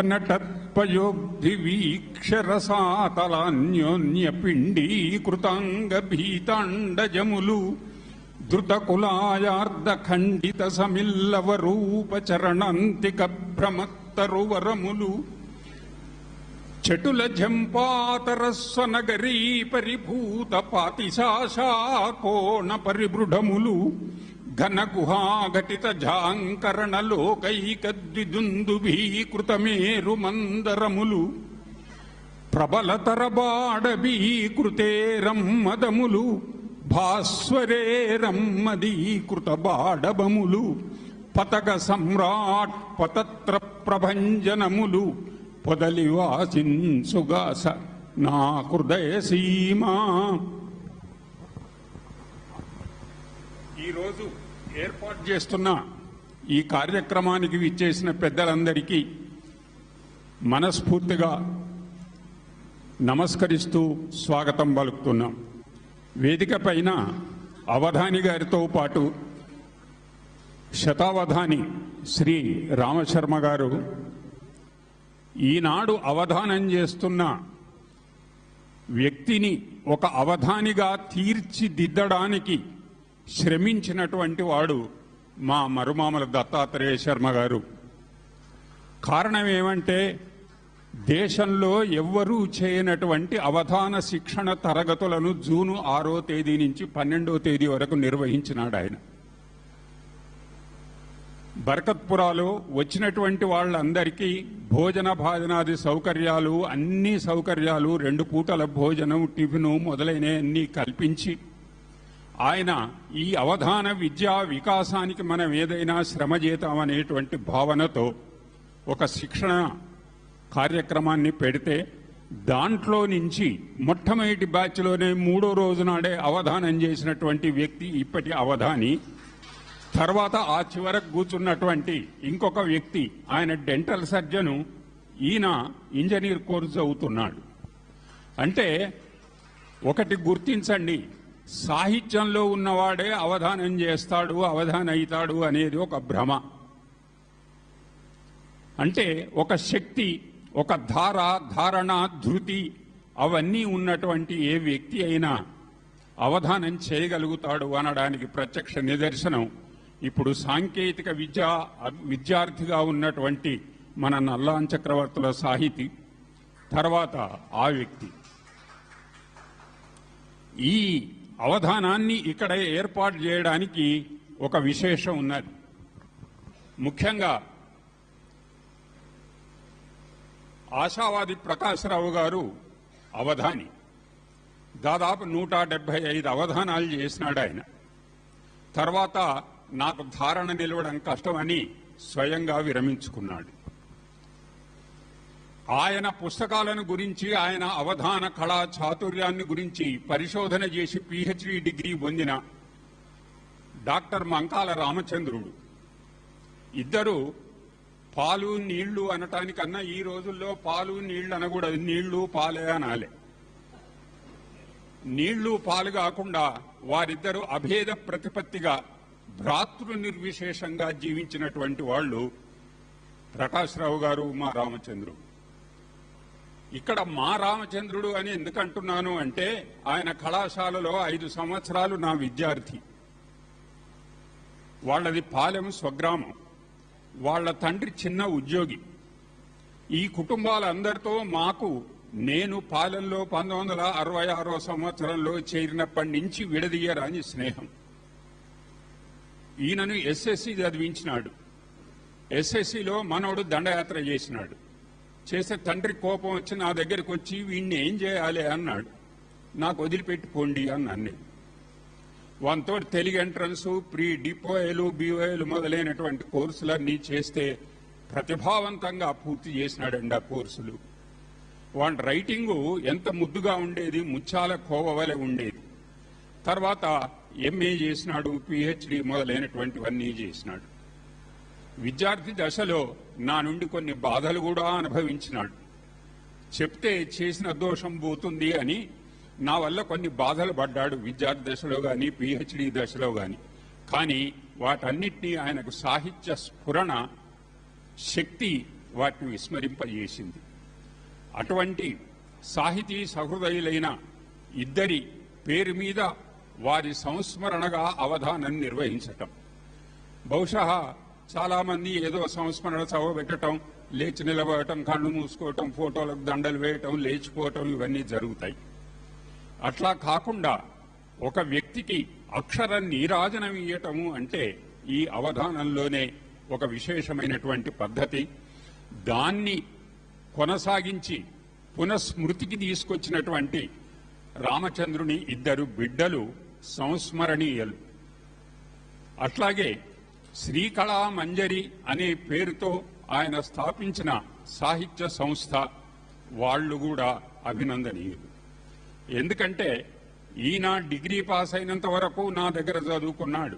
ఘనటత్పయోగ్ధివీక్షరసాతలాన్యోన్యపిండీకృతాంగభీతాండజములు ధృతకులాయార్ధఖండిత సమిల్లవరూపచరణంతిక భ్రమత్తరువరములు చటుల జంపాతరస్వనగరీ పరిభూత పాతిశాశాకోణ పరిబృఢములు ఘనగుహాఘటిత ఝాంకరణ జాంకరణ లోకైక ద్విదుందుభీకృతమేరు మందరములు ప్రబలతర బాడబీకృతేరమ్మదములు భాస్వరేరమ్మదీకృత బాడబములు పతక సమ్రాట్ పతత్ర ప్రభంజనములు పొదలి వాసింసుగాస నా హృదయ సీమా ఈరోజు ఏర్పాటు చేస్తున్న ఈ కార్యక్రమానికి విచ్చేసిన పెద్దలందరికీ మనస్ఫూర్తిగా నమస్కరిస్తూ స్వాగతం పలుకుతున్నాం. వేదిక పైన అవధాని గారితో పాటు శతావధాని శ్రీ రామశర్మ గారు ఈనాడు అవధానం చేస్తున్న వ్యక్తిని ఒక అవధానిగా తీర్చిదిద్దడానికి శ్రమించినటువంటి వాడు మా మరుమామల దత్తాత్రేయ శర్మ గారు. కారణం ఏమంటే దేశంలో ఎవ్వరూ చేయనటువంటి అవధాన శిక్షణ తరగతులను జూను ఆరో తేదీ నుంచి పన్నెండో తేదీ వరకు నిర్వహించినాడు ఆయన. బర్కత్పురాలో వచ్చినటువంటి వాళ్ళందరికీ భోజన భాజనాది సౌకర్యాలు అన్ని సౌకర్యాలు రెండు పూటల భోజనం టిఫిను మొదలైన కల్పించి ఆయన ఈ అవధాన విద్యా వికాసానికి మనం ఏదైనా శ్రమ చేద్దామనేటువంటి భావనతో ఒక శిక్షణ కార్యక్రమాన్ని పెడితే దాంట్లో నుంచి మొట్టమొదటి బ్యాచ్లోనే మూడో రోజు నాడే అవధానం చేసినటువంటి వ్యక్తి ఇప్పటి అవధాని. తర్వాత ఆ చివరకు కూర్చున్నటువంటి ఇంకొక వ్యక్తి ఆయన డెంటల్ సర్జను ఈయన ఇంజనీర్ కోర్సు చదువుతున్నాడు. అంటే ఒకటి గుర్తించండి సాహిత్యంలో ఉన్నవాడే అవధానం చేస్తాడు అవధాన అవుతాడు అనేది ఒక భ్రమ. అంటే ఒక శక్తి ఒక ధార ధారణ ధృతి అవన్నీ ఉన్నటువంటి ఏ వ్యక్తి అయినా అవధానం చేయగలుగుతాడు అనడానికి ప్రత్యక్ష నిదర్శనం. ఇప్పుడు సాంకేతిక విద్యా విద్యార్థిగా ఉన్నటువంటి మన నల్లాన్ చక్రవర్తుల సాహితీ తర్వాత ఆ వ్యక్తి. ఈ అవధానాన్ని ఇక్కడ ఏర్పాటు చేయడానికి ఒక విశేషం ఉన్నది. ముఖ్యంగా ఆశావాది ప్రకాశరావు గారు అవధాని. దాదాపు నూట డెబ్బై ఐదు అవధానాలు చేసినాడు ఆయన. తర్వాత నాకు ధారణ నిలవడం కష్టమని స్వయంగా విరమించుకున్నాడు. ఆయన పుస్తకాలను గురించి ఆయన అవధాన కళా చాతుర్యాన్ని గురించి పరిశోధన చేసి పిహెచ్డి డిగ్రీ పొందిన డాక్టర్ మంకాల రామచంద్రుడు. ఇద్దరు పాలు నీళ్ళు అనటానికన్నా ఈ రోజుల్లో పాలు నీళ్ళు అనకూడదు. నీళ్ళు పాలే అనాలే. నీళ్ళు పాలు కాకుండా వారిద్దరూ అభేద ప్రతిపత్తిగా భ్రాతృ నిర్విశేషంగా జీవించినటువంటి వాళ్ళు ప్రకాశ్రావు గారు మా రామచంద్రుడు. ఇక్కడ మా రామచంద్రుడు అని ఎందుకంటున్నాను అంటే ఆయన కళాశాలలో ఐదు సంవత్సరాలు నా విద్యార్థి. వాళ్ళది పాలెం స్వగ్రామం. వాళ్ళ తండ్రి చిన్న ఉద్యోగి. ఈ కుటుంబాలందరితో మాకు నేను పాలెంలో పంతొమ్మిది వందల అరవై ఆరో సంవత్సరంలో చేరినప్పటి నుంచి విడదీయరాని స్నేహం. ఈయనను ఎస్ఎస్సి చదివించినాడు. ఎస్ఎస్సిలో మనోడు దండయాత్ర చేసినాడు. చేసే తండ్రి కోపం వచ్చి నా దగ్గరికి వచ్చి వీడిని ఏం చేయాలి అన్నాడు. నాకు వదిలిపెట్టుకోండి అన్నాను నేను. తెలుగు ఎంట్రన్స్ ప్రీ డిపోఏలు బీఓఏలు మొదలైనటువంటి కోర్సులన్నీ చేస్తే ప్రతిభావంతంగా పూర్తి చేసినాడండి ఆ కోర్సులు. వాడి రైటింగు ఎంత ముద్దుగా ఉండేది ముచ్చాల కోవవలె ఉండేది. తర్వాత ఎంఏ చేసినాడు పిహెచ్డి మొదలైనటువంటివన్నీ చేసినాడు. విద్యార్థి దశలో నా నుండి కొన్ని బాధలు కూడా అనుభవించినాడు. చెప్తే చేసిన దోషం పోతుంది అని నా వల్ల కొన్ని బాధలు పడ్డాడు విద్యార్థి దశలో కానీ పిహెచ్డి దశలో కానీ కానీ వాటన్నిటినీ ఆయనకు సాహిత్య స్ఫురణ శక్తి వాటిని విస్మరింపజేసింది. అటువంటి సాహితీ సహృదయులైన ఇద్దరి పేరు మీద వారి సంస్మరణగా అవధానం నిర్వహించటం. బహుశా చాలా మంది ఏదో సంస్మరణ సభ పెట్టడం లేచి నిలబడటం కళ్ళు మూసుకోవటం ఫోటోలకు దండలు వేయటం లేచిపోవటం ఇవన్నీ జరుగుతాయి. అట్లా కాకుండా ఒక వ్యక్తికి అక్షర నీరాజనం ఇయ్యటము అంటే ఈ అవధానంలోనే ఒక విశేషమైనటువంటి పద్ధతి. దాన్ని కొనసాగించి పునఃస్మృతికి తీసుకొచ్చినటువంటి రామచంద్రుని ఇద్దరు బిడ్డలు సంస్మరణీయులు. అట్లాగే శ్రీకళా మంజరి అనే పేరుతో ఆయన స్థాపించిన సాహిత్య సంస్థ వాళ్ళు కూడా అభినందనీయులు. ఎందుకంటే ఈయన డిగ్రీ పాస్ అయినంత వరకు నా దగ్గర చదువుకున్నాడు.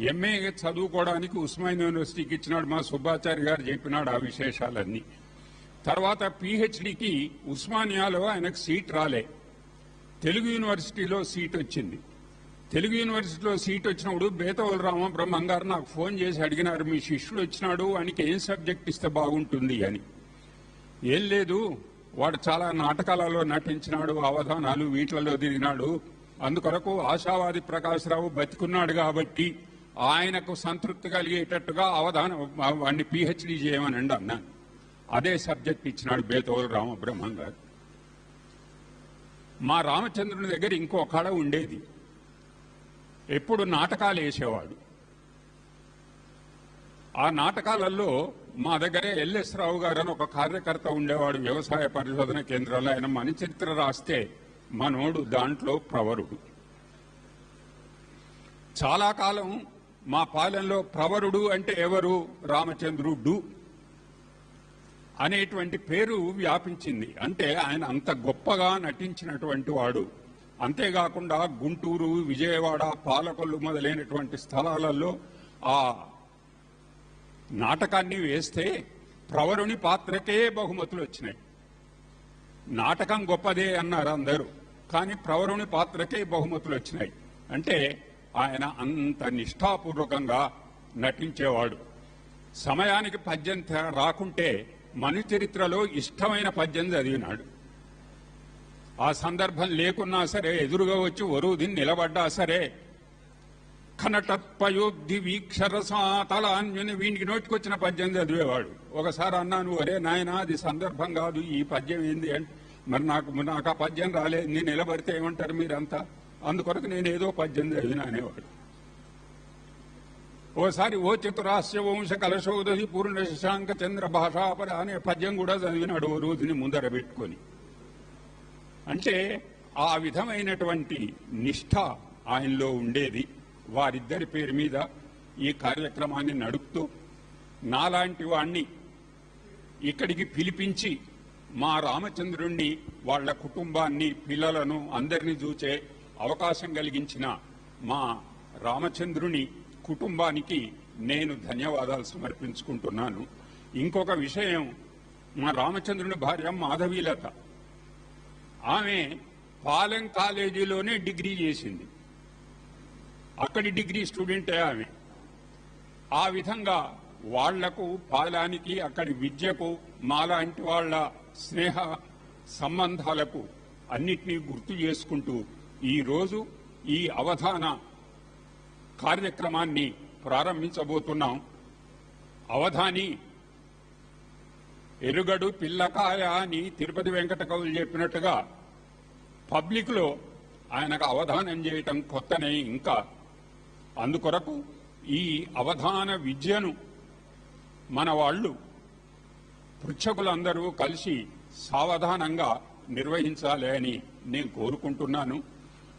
ఎంఏ చదువుకోవడానికి ఉస్మాన్ యూనివర్సిటీకి ఇచ్చినాడు మా సుబ్బాచారి గారు చెప్పినాడు ఆ విశేషాలన్నీ. తర్వాత పిహెచ్డికి ఉస్మానియాలో ఆయనకు సీట్ రాలే. తెలుగు యూనివర్సిటీలో సీట్ వచ్చింది. తెలుగు యూనివర్సిటీలో సీట్ వచ్చినప్పుడు బేతవల రామబ్రహ్మం గారు నాకు ఫోన్ చేసి అడిగినారు మీ శిష్యుడు వచ్చినాడు వానికి ఏం సబ్జెక్ట్ ఇస్తే బాగుంటుంది? అని. ఏం లేదు వాడు చాలా నాటకాలలో నటించినాడు అవధానాలు వీటిలలో తిరిగినాడు అందుకొరకు ఆశావాది ప్రకాశ్రావు బతికున్నాడు కాబట్టి ఆయనకు సంతృప్తి కలిగేటట్టుగా అవధానం వాడిని పిహెచ్డి అండి అన్నాను అదే సబ్జెక్ట్ ఇచ్చినాడు బేతోలు రామబ్రహ్మం గారు మా రామచంద్రుని దగ్గర ఇంకో కళ ఉండేది. ఎప్పుడు నాటకాలు వేసేవాడు. ఆ నాటకాలలో మా దగ్గరే ఎల్ఎస్ రావు గారు అని ఒక కార్యకర్త ఉండేవాడు వ్యవసాయ పరిశోధన కేంద్రంలో ఆయన మన చరిత్ర రాస్తే మనోడు దాంట్లో ప్రవరుడు. చాలా కాలం మా పాలెంలో ప్రవరుడు అంటే ఎవరు? రామచంద్రుడు అనేటువంటి పేరు వ్యాపించింది. అంటే ఆయన అంత గొప్పగా నటించినటువంటి వాడు. అంతేకాకుండా గుంటూరు విజయవాడ పాలకొల్లు మొదలైనటువంటి స్థలాలలో ఆ నాటకాన్ని వేస్తే ప్రవరుని పాత్రకే బహుమతులు వచ్చినాయి. నాటకం గొప్పదే అన్నారు అందరూ కానీ ప్రవరుని పాత్రకే బహుమతులు వచ్చినాయి. అంటే ఆయన అంత నిష్ఠాపూర్వకంగా నటించేవాడు. సమయానికి పద్యం రాకుంటే మను చరిత్రలో ఇష్టమైన పద్యం చదివినాడు. ఆ సందర్భం లేకున్నా సరే ఎదురుగా వచ్చి వరుదిని నిలబడ్డా సరే. కనటత్పయోగ్ధి వీక్షరసాతలాన్యుని వీనికి నోటికొచ్చిన పద్యం చదివేవాడు. ఒకసారి అన్నాను అరే నాయన అది సందర్భం కాదు ఈ పద్యం ఏంది? అంటే మరి నాకు నాకు ఆ పద్యం రాలేదు నేను నిలబడితే ఏమంటారు మీరంతా? అందుకొరకు నేను ఏదో పద్యం చదివిన అనేవాడు. ఓసారి ఓ చతురాస్య వంశ కలశోదసి పూర్ణ శశాంక చంద్ర భాషాపర అనే పద్యం కూడా చదివినాడు ఓ రోజుని ముందర పెట్టుకొని. అంటే ఆ విధమైనటువంటి నిష్ఠ ఆయనలో ఉండేది. వారిద్దరి పేరు మీద ఈ కార్యక్రమాన్ని నడుపుతూ నాలాంటి వాణ్ణి ఇక్కడికి పిలిపించి మా రామచంద్రుణ్ణి వాళ్ళ కుటుంబాన్ని పిల్లలను అందరినీ చూచే అవకాశం కలిగించిన మా రామచంద్రుని కుటుంబానికి నేను ధన్యవాదాలు సమర్పించుకుంటున్నాను. ఇంకొక విషయం మా రామచంద్రుని భార్య మాధవీలత. ఆమె పాలెం కాలేజీలోనే డిగ్రీ చేసింది. అక్కడి డిగ్రీ స్టూడెంటే ఆమె. ఆ విధంగా వాళ్ళకు పాలానికి అక్కడి విద్యకు మాలాంటి వాళ్ళ స్నేహ సంబంధాలకు అన్నిటినీ గుర్తు చేసుకుంటూ ఈరోజు ఈ అవధాన కార్యక్రమాన్ని ప్రారంభించబోతున్నాం. అవధాని ఎరుగడు పిల్లకాయ అని తిరుపతి వెంకట కవులు చెప్పినట్టుగా పబ్లిక్లో ఆయనకు అవధానం చేయటం కొత్తనే ఇంకా. అందుకొరకు ఈ అవధాన విద్యను మన వాళ్ళు పృచ్ఛకులందరూ కలిసి సావధానంగా నిర్వహించాలి అని నేను కోరుకుంటున్నాను.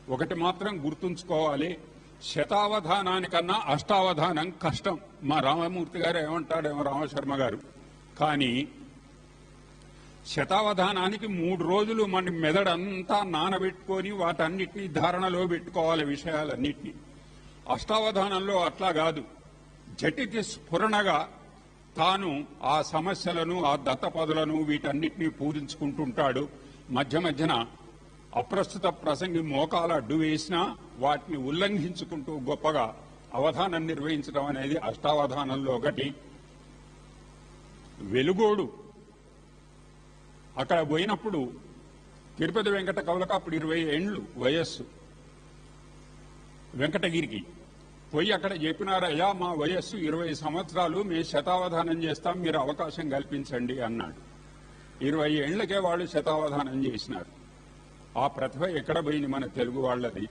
ఒకటి మాత్రం గుర్తుంచుకోవాలి. శతావధానానికన్నా అష్టావధానం కష్టం. మా రామమూర్తి గారు ఏమంటాడేమో రామశర్మ గారు. కానీ శతావధానానికి మూడు రోజులు మన మెదడంతా నానబెట్టుకొని వాటన్నిటినీ ధారణలో పెట్టుకోవాలి విషయాలన్నిటినీ. అష్టావధానంలో అట్లా కాదు. జటికి స్ఫురణగా తాను ఆ సమస్యలను ఆ దత్తపదులను వీటన్నిటినీ పూజించుకుంటుంటాడు. మధ్య మధ్యన అప్రస్తుత ప్రసంగి మోకాల అడ్డు వేసినా వాటిని ఉల్లంఘించుకుంటూ గొప్పగా అవధానం నిర్వహించడం అనేది అష్టావధానంలో ఒకటి. వెలుగోడు అక్కడ పోయినప్పుడు తిరుపతి వెంకట కవులకు అప్పుడు ఇరవై ఏండ్లు వయస్సు. వెంకటగిరికి పోయి అక్కడ చెప్పినారయ్యా మా వయస్సు ఇరవై సంవత్సరాలు మేము శతావధానం చేస్తాం మీరు అవకాశం కల్పించండి అన్నాడు. ఇరవై ఏళ్ళకే వాళ్ళు శతావధానం చేసినారు. ఆ ప్రతిభ ఎక్కడ పోయింది మన తెలుగు వాళ్ళది?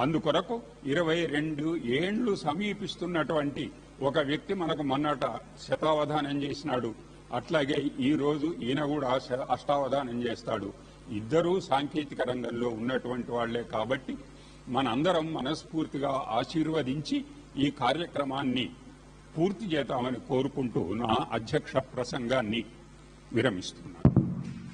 అందుకొరకు ఇరవై రెండు ఏండ్లు సమీపిస్తున్నటువంటి ఒక వ్యక్తి మనకు మొన్నట శతావధానం చేసినాడు. అట్లాగే ఈరోజు ఈయన కూడా అష్టావధానం చేస్తాడు. ఇద్దరూ సాంకేతిక రంగంలో ఉన్నటువంటి వాళ్ళే కాబట్టి మనందరం మనస్ఫూర్తిగా ఆశీర్వదించి ఈ కార్యక్రమాన్ని పూర్తి చేద్దామని కోరుకుంటూ నా అధ్యక్ష ప్రసంగాన్ని విరమిస్తున్నాను.